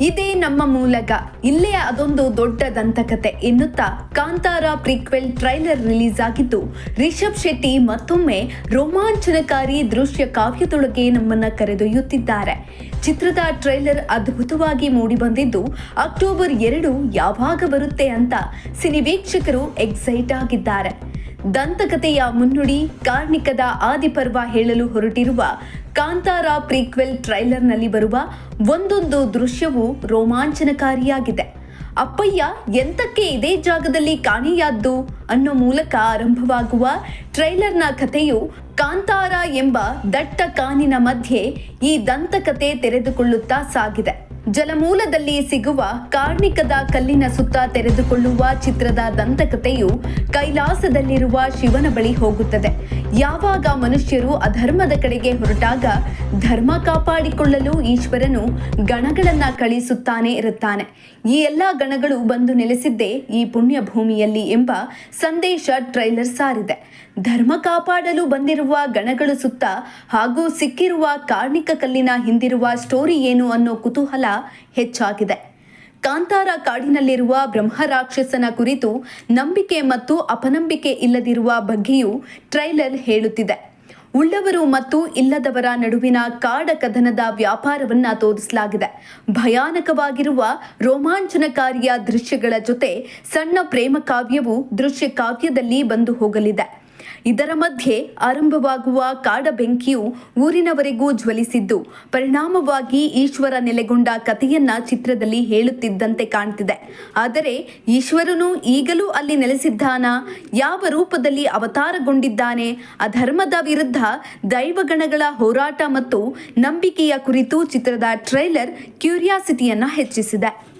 ಇದೇ ನಮ್ಮ ಮೂಲಕ ಇಲ್ಲೇ ಅದೊಂದು ದೊಡ್ಡ ದಂತಕತೆ ಎನ್ನುತ್ತಾ ಕಾಂತಾರ ಪ್ರೀಕ್ವೆಲ್ ಟ್ರೈಲರ್ ರಿಲೀಸ್ ಆಗಿದ್ದು, ರಿಷಬ್ ಶೆಟ್ಟಿ ಮತ್ತೊಮ್ಮೆ ರೋಮಾಂಚನಕಾರಿ ದೃಶ್ಯ ಕಾವ್ಯದೊಳಗೆ ನಮ್ಮನ್ನ ಕರೆದೊಯ್ಯುತ್ತಿದ್ದಾರೆ. ಚಿತ್ರದ ಟ್ರೈಲರ್ ಅದ್ಭುತವಾಗಿ ಮೂಡಿಬಂದಿದ್ದು, ಅಕ್ಟೋಬರ್ ಎರಡು ಯಾವಾಗ ಬರುತ್ತೆ ಅಂತ ಸಿನಿವೀಕ್ಷಕರು ಎಕ್ಸೈಟ್ ಆಗಿದ್ದಾರೆ. ದಂತಕಥೆಯ ಮುನ್ನುಡಿ ಕಾರ್ಣಿಕದ ಆದಿಪರ್ವ ಹೇಳಲು ಹೊರಟಿರುವ ಕಾಂತಾರ ಪ್ರೀಕ್ವೆಲ್ ಟ್ರೈಲರ್ನಲ್ಲಿ ಬರುವ ಒಂದೊಂದು ದೃಶ್ಯವೂ ರೋಮಾಂಚನಕಾರಿಯಾಗಿದೆ. ಅಪ್ಪಯ್ಯ, ಎಂತಕ್ಕೆ ಇದೇ ಜಾಗದಲ್ಲಿ ಕಾಣೆಯಾದ್ದು? ಅನ್ನೋ ಮೂಲಕ ಆರಂಭವಾಗುವ ಟ್ರೈಲರ್ನ ಕಥೆಯು ಕಾಂತಾರ ಎಂಬ ದಟ್ಟ ಕಾನಿನ ಮಧ್ಯೆ ಈ ದಂತಕತೆ ತೆರೆದುಕೊಳ್ಳುತ್ತಾ ಸಾಗಿದೆ. ಜಲಮೂಲದಲ್ಲಿ ಸಿಗುವ ಕಾರ್ಣಿಕದ ಕಲ್ಲಿನ ಸುತ್ತ ತೆರೆದುಕೊಳ್ಳುವ ಚಿತ್ರದ ದಂತಕತೆಯು ಕೈಲಾಸದಲ್ಲಿರುವ ಶಿವನ ಬಳಿ ಹೋಗುತ್ತದೆ. ಯಾವಾಗ ಮನುಷ್ಯರು ಅಧರ್ಮದ ಕಡೆಗೆ ಹೊರಟಾಗ ಧರ್ಮ ಕಾಪಾಡಿಕೊಳ್ಳಲು ಈಶ್ವರನು ಗಣಗಳನ್ನ ಕಳಿಸುತ್ತಾನೆ ಇರುತ್ತಾನೆ. ಈ ಎಲ್ಲ ಗಣಗಳು ಬಂದು ನೆಲೆಸಿದ್ದೇ ಈ ಪುಣ್ಯ ಭೂಮಿಯಲ್ಲಿ ಎಂಬ ಸಂದೇಶ ಟ್ರೈಲರ್ ಸಾರಿದೆ. ಧರ್ಮ ಕಾಪಾಡಲು ಬಂದಿರುವ ಗಣಗಳು ಸುತ್ತ ಹಾಗೂ ಸಿಕ್ಕಿರುವ ಕಾರ್ಣಿಕ ಕಲ್ಲಿನ ಹಿಂದಿರುವ ಸ್ಟೋರಿ ಏನು ಅನ್ನೋ ಕುತೂಹಲ ಹೆಚ್ಚಾಗಿದೆ. ಕಾಂತಾರ ಕಾಡಿನಲ್ಲಿರುವ ಬ್ರಹ್ಮರಾಕ್ಷಸನ ಕುರಿತು ನಂಬಿಕೆ ಮತ್ತು ಅಪನಂಬಿಕೆ ಇಲ್ಲದಿರುವ ಬಗ್ಗೆಯೂ ಟ್ರೈಲರ್ ಹೇಳುತ್ತಿದೆ. ಉಳ್ಳವರು ಮತ್ತು ಇಲ್ಲದವರ ನಡುವಿನ ಕಾಡ ಕದನದ ವ್ಯಾಪಾರವನ್ನ ತೋರಿಸಲಾಗಿದೆ. ಭಯಾನಕವಾಗಿರುವ ರೋಮಾಂಚನಕಾರಿಯ ದೃಶ್ಯಗಳ ಜೊತೆ ಸಣ್ಣ ಪ್ರೇಮ ಕಾವ್ಯವು ದೃಶ್ಯ ಕಾವ್ಯದಲ್ಲಿ ಬಂದು ಹೋಗಲಿದೆ. ಇದರ ಮಧ್ಯೆ ಆರಂಭವಾಗುವ ಕಾಡ ಬೆಂಕಿಯು ಊರಿನವರೆಗೂ ಜ್ವಲಿಸಿದ್ದು, ಪರಿಣಾಮವಾಗಿ ಈಶ್ವರ ನೆಲೆಗೊಂಡ ಕಥೆಯನ್ನ ಚಿತ್ರದಲ್ಲಿ ಹೇಳುತ್ತಿದ್ದಂತೆ ಕಾಣ್ತಿದೆ. ಆದರೆ ಈಶ್ವರನು ಈಗಲೂ ಅಲ್ಲಿ ನೆಲೆಸಿದ್ದಾನ? ಯಾವ ರೂಪದಲ್ಲಿ ಅವತಾರಗೊಂಡಿದ್ದಾನೆ? ಅಧರ್ಮದ ವಿರುದ್ಧ ದೈವಗಣಗಳ ಹೋರಾಟ ಮತ್ತು ನಂಬಿಕೆಯ ಕುರಿತು ಚಿತ್ರದ ಟ್ರೈಲರ್ ಕ್ಯೂರಿಯಾಸಿಟಿಯನ್ನ ಹೆಚ್ಚಿಸಿದೆ.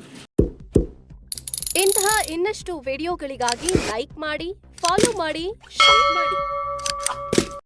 ಇಂತಹ ಇನ್ನಷ್ಟು ವಿಡಿಯೋಗಳಿಗಾಗಿ ಲೈಕ್ ಮಾಡಿ ಫಾಲೋ ಮಾಡಿ ಶೇರ್ ಮಾಡಿ.